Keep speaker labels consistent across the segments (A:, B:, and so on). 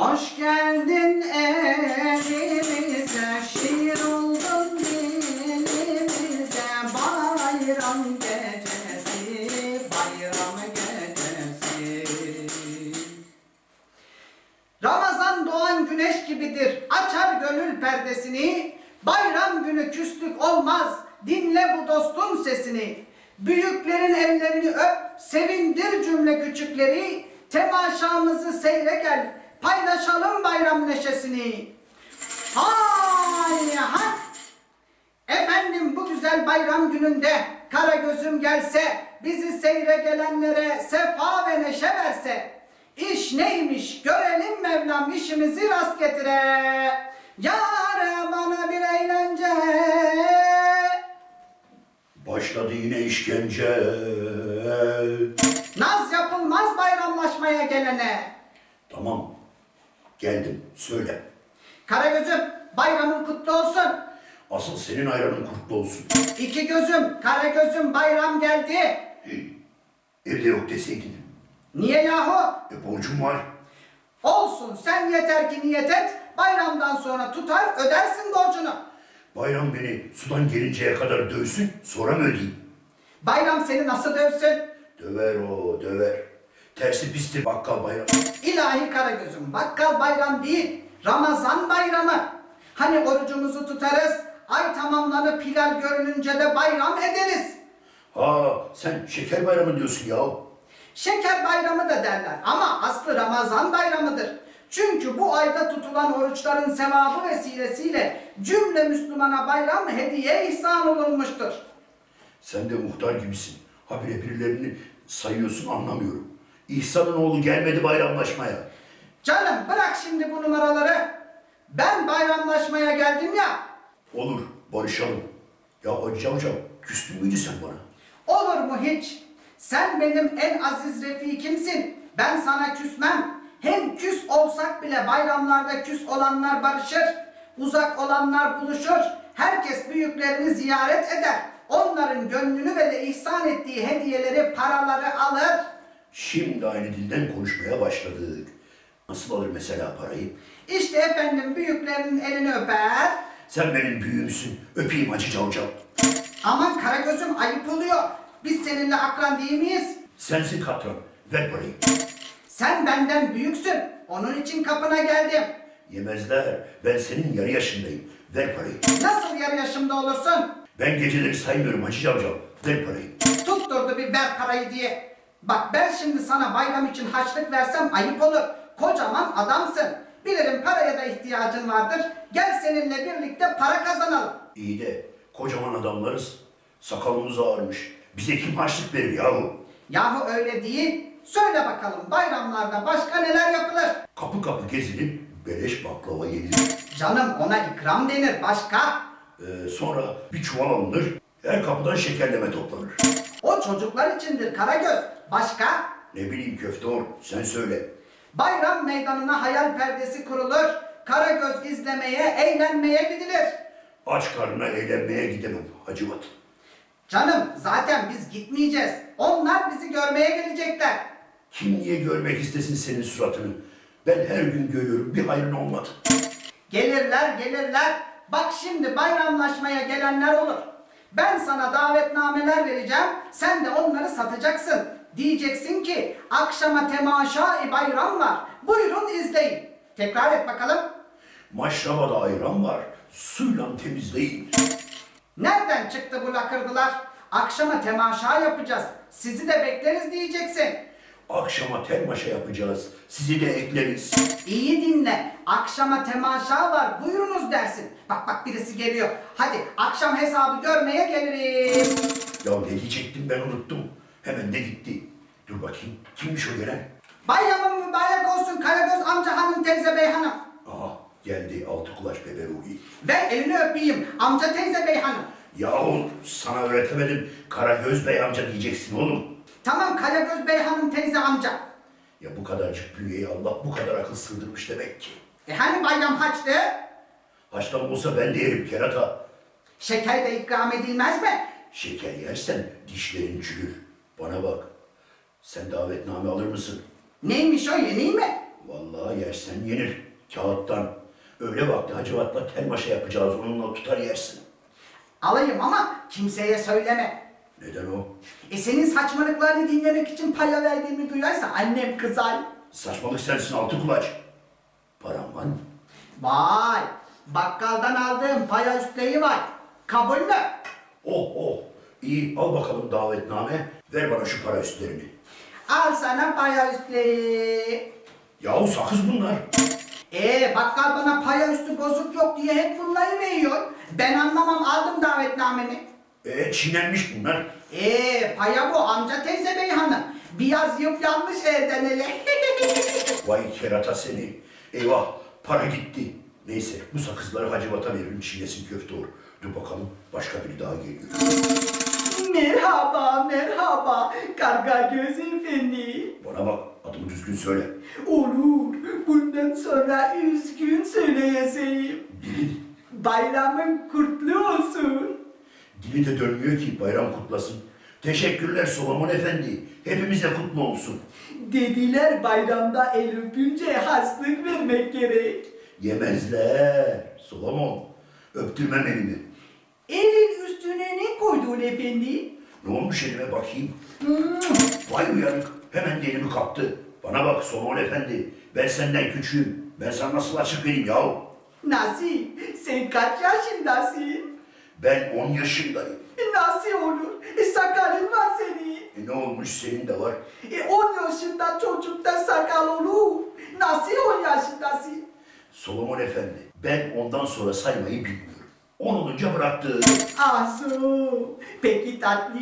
A: Hoş geldin elimize, şiir oldun dilimize, bayram gecesi, bayram gecesi. Ramazan doğan güneş gibidir, açar gönül perdesini, bayram günü küslük olmaz, dinle bu dostun sesini. Büyüklerin ellerini öp, sevindir cümle küçükleri, temaşamızı seyle gel, paylaşalım bayram neşesini. Hay hay. Efendim bu güzel bayram gününde kara gözüm gelse bizi seyre gelenlere sefa ve neşe verse iş neymiş görelim Mevlam işimizi rast getire Yar bana bir eğlence
B: Başladı yine işkence.
A: Naz yapılmaz bayramlaşmaya gelene
B: Tamam. Geldim. Söyle.
A: Kara gözüm bayramın kutlu olsun
B: Asıl senin ayranın kurtlu olsun.
A: İki gözüm kara gözüm bayram geldi
B: Evde yok deseydin.
A: Niye yahu?
B: E borcum var.
A: Olsun sen yeter ki niyet et bayramdan sonra tutar ödersin borcunu.
B: Bayram beni sudan gelinceye kadar dövsün sonra mı ödeyeyim?
A: Bayram seni nasıl dövsün?
B: Döver o döver. Tersi pistir bakkal bayram.
A: İlahi Karagöz'üm bakkal bayram değil Ramazan bayramı. Hani orucumuzu tutarız ay tamamlanıp hilal görününce de bayram ederiz.
B: Ha sen şeker bayramı diyorsun ya.
A: Şeker bayramı da derler ama aslı Ramazan bayramıdır. Çünkü bu ayda tutulan oruçların sevabı vesilesiyle cümle Müslümana bayram hediye ihsan olunmuştur.
B: Sen de muhtar gibisin. Habire birilerini sayıyorsun anlamıyorum. İhsan'ın oğlu gelmedi bayramlaşmaya.
A: Canım bırak şimdi bu numaraları. Ben bayramlaşmaya geldim ya.
B: Olur barışalım. Ya Hacı hocam küstün müydü sen bana?
A: Olur mu hiç? Sen benim en aziz refikimsin. Ben sana küsmem. Hem küs olsak bile bayramlarda küs olanlar barışır. Uzak olanlar buluşur. Herkes büyüklerini ziyaret eder. Onların gönlünü ve de ihsan ettiği hediyeleri, paraları alır.
B: Şimdi aynı dilden konuşmaya başladık. Nasıl alır mesela parayı?
A: İşte efendim büyüklerinin elini öper.
B: Sen benim büyüğümsün. Öpeyim Hacı Cavcav.
A: Aman Karagöz'üm ayıp oluyor. Biz seninle akran değil miyiz?
B: Sensin katran. Ver parayı.
A: Sen benden büyüksün. Onun için kapına geldim.
B: Yemezler. Ben senin yarı yaşındayım. Ver parayı.
A: Nasıl yarı yaşımda olursun?
B: Ben geceleri saymıyorum Hacı Cavcav. Ver parayı.
A: Tutturdu bir ver parayı diye. Bak ben şimdi sana bayram için harçlık versem ayıp olur. Kocaman adamsın. Bilirim paraya da ihtiyacın vardır. Gel seninle birlikte para kazanalım.
B: İyi de kocaman adamlarız. Sakalımız ağarmış. Bize kim harçlık verir yahu?
A: Yahu öyle değil. Söyle bakalım bayramlarda başka neler yapılır?
B: Kapı kapı gezilip beleş baklava yenilir.
A: Canım ona ikram denir başka.
B: Ee, sonra bir çuval alınır. Her kapıdan şekerleme toplanır.
A: O çocuklar içindir Karagöz. Başka?
B: Ne bileyim köfteor sen söyle.
A: Bayram meydanına hayal perdesi kurulur. Karagöz izlemeye, eğlenmeye gidilir.
B: Aç karnına eğlenmeye gidemem Hacıvat.
A: Canım zaten biz gitmeyeceğiz. Onlar bizi görmeye gelecekler.
B: Kim niye görmek istesin senin suratını? Ben her gün görüyorum bir hayrın olmadı.
A: Gelirler gelirler. Bak şimdi bayramlaşmaya gelenler olur. Ben sana davetnameler vereceğim. Sen de onları satacaksın. Diyeceksin ki akşama temaşa bayram var. Buyurun izleyin. Tekrar et bakalım.
B: Maşrabada ayran var. Suyla temizleyin.
A: Nereden çıktı bu lakırdılar? Akşama temaşa yapacağız. Sizi de bekleriz diyeceksin.
B: Akşama telmaşa yapacağız. Sizi de ekleriz.
A: İyi dinle. Akşama temaşa var. Buyurunuz dersin. Bak bak birisi geliyor. Hadi akşam hesabı görmeye gelirim.
B: Ya ne diyecektim ben unuttum. Hemen de gitti. Dur bakayım. Kimmiş o gelen?
A: Bayramın mübarek olsun Karagöz amca hanım teyze bey hanım.
B: Aha geldi altı kulaç bebe Ruhi.
A: Ver elini öpeyim amca teyze bey hanım.
B: Yahu sana öğretemedim. Karagöz Bey amca diyeceksin oğlum.
A: Tamam Karagöz bey hanım teyze amca.
B: Ya bu kadarcık büyüğe Allah bu kadar akıl sığdırmış demek ki.
A: E hani bayram haçtı?
B: Haçtan olsa ben de yerim kerata.
A: Şeker de ikram edilmez mi?
B: Şeker yersen dişlerin çürür. Bana bak. Sen davetname alır mısın?
A: Neymiş o yeni mi?
B: Vallahi yersen yenir. Kağıttan. Öyle vakti Hacivat'la telmaşa yapacağız. Onunla tutar yersin.
A: Alayım ama kimseye söyleme.
B: Neden o?
A: E senin saçmalıklarını dinlemek için paya verdiğimi duyarsa annem kızar.
B: Saçmalık sensin altı kulaç. Param var mı?
A: Vay, bakkaldan aldığım paya üstleyi var. Kabul mü?
B: Oh oh. İyi al bakalım davetname. Ver bana şu para üstlerini.
A: Al sana paya üstleyi.
B: Yahu sakız bunlar.
A: Ee bakkal bana paya üstü bozuk yok diye hep bunları veriyor. Ben anlamam aldım davetnameni.
B: E çiğnenmiş bunlar.
A: Ee paya bu amca teyze bey hanım. Biraz yıp yanmış elden ele.
B: Vay kerata seni. Eyvah para gitti. Neyse bu sakızları Hacivat'a veririm çiğnesin köfte olur. Dur bakalım başka biri daha geliyor.
A: merhaba merhaba karga göz efendi.
B: Bana bak adımı düzgün söyle.
A: Olur bundan sonra üzgün söyleyeseyim.
B: Dilin,
A: Bayramın kutlu olsun.
B: dili de dönmüyor ki bayram kutlasın. Teşekkürler Solomon Efendi. Hepimize kutlu olsun.
A: Dediler bayramda el öpünce haslık vermek gerek.
B: Yemezler. Solomon. Öptürmem elimi.
A: Elin üstüne ne koydun efendi?
B: Ne olmuş elime bakayım. Vay uyanık. Hemen de elimi kaptı. Bana bak Solomon Efendi. Ben senden küçüğüm. Ben sana nasıl açık vereyim yahu?
A: Nasıl? Sen kaç yaşındasın?
B: Ben 10 yaşındayım.
A: Nasıl olur? E, sakalın var senin.
B: E ne olmuş senin de var.
A: E 10 yaşında çocukta sakal olur. Nasıl 10 yaşındasın?
B: Solomon Efendi. Ben ondan sonra saymayı bilmiyorum. 10 olunca bıraktı.
A: Asu. Peki tatlı?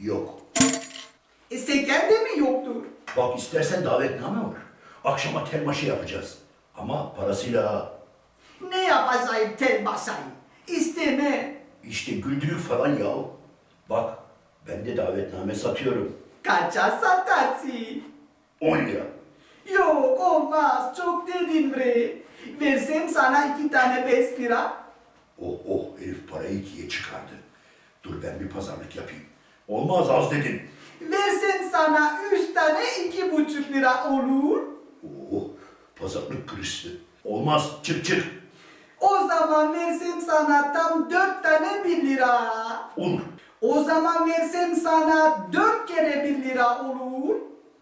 B: Yok.
A: E şeker de mi yoktur?
B: Bak istersen davetname var. Akşama telmaşa yapacağız. Ama parasıyla ha.
A: Ne yapacağım tel basayım? İsteme.
B: İşte güldürük falan yahu. Bak ben de davetname satıyorum.
A: Kaça satarsın?
B: 10 lira.
A: Yok olmaz. Çok dedin bre. Versem sana iki tane beş lira.
B: Oh oh herif parayı ikiye çıkardı. Dur ben bir pazarlık yapayım. Olmaz az dedin.
A: Versem sana üç tane iki buçuk lira olur.
B: Oh pazarlık kırıştı. Olmaz çık çık.
A: O zaman versem sana tam dört tane bir lira.
B: Olur.
A: O zaman versem sana dört kere bir lira olur.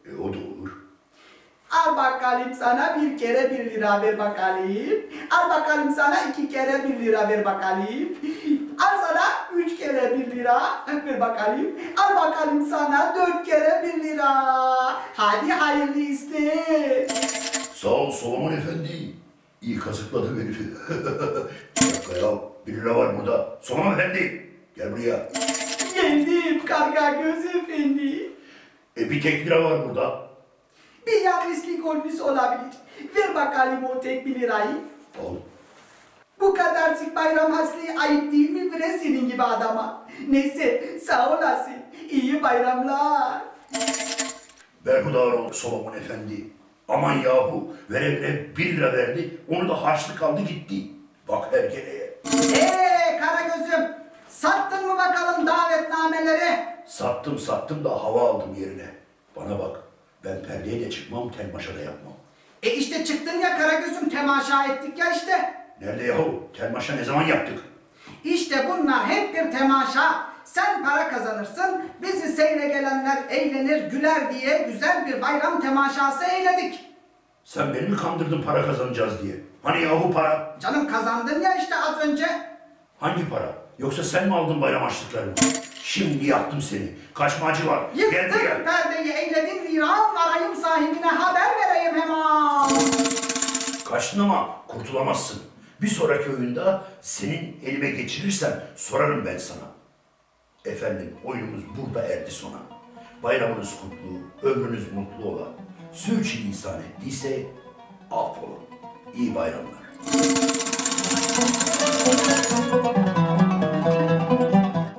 B: E o da olur.
A: Al bakalım sana bir kere bir lira ver bakalım. Al bakalım sana iki kere bir lira ver bakalım. Al sana üç kere bir lira ver bakalım. Al bakalım sana dört kere bir lira. Hadi hayırlı iste.
B: Sağ ol Solomon Efendi. İyi kazıkladım herifi. bir dakika ya. Bir lira var burada. Solomon Efendi. Gel buraya.
A: Geldim karga göz efendi.
B: E bir tek lira var burada.
A: Bir yanlışlık olmuş olabilir. Ver bakalım o tek bir lirayı.
B: Al.
A: Bu kadarcık bayram hasliği ayıp değil mi bre senin gibi adama? Neyse sağ olasın. İyi bayramlar.
B: Berhudar ol Solomon Efendi. Aman yahu verevine bir lira verdi. Onu da harçlık aldı gitti. Bak hergeleye.
A: Eee Karagöz'üm sattın mı bakalım davetnameleri?
B: Sattım sattım da hava aldım yerine. Bana bak ben perdeye de çıkmam telmaşa da yapmam.
A: E işte çıktın ya Karagöz'üm temaşa ettik ya işte.
B: Nerede yahu? Telmaşa ne zaman yaptık?
A: İşte bunlar hep bir temaşa. Sen para kazanırsın, bizi seyre gelenler eğlenir, güler diye güzel bir bayram temaşası eyledik.
B: Sen beni mi kandırdın para kazanacağız diye? Hani yahu para?
A: Canım kazandın ya işte az önce.
B: Hangi para? Yoksa sen mi aldın bayram harçlıklarını? Şimdi yaktım seni. Kaçmacı var. Gel
A: Yıktın
B: buraya.
A: perdeyi eyledin viran, varayım sahibine haber vereyim hemen.
B: Kaçtın ama kurtulamazsın. Bir sonraki oyunda senin elime geçirirsem sorarım ben sana. Efendim oyunumuz burada erdi sona. Bayramınız kutlu, ömrünüz mutlu ola. Sürçü insan ettiyse affolun. İyi bayramlar.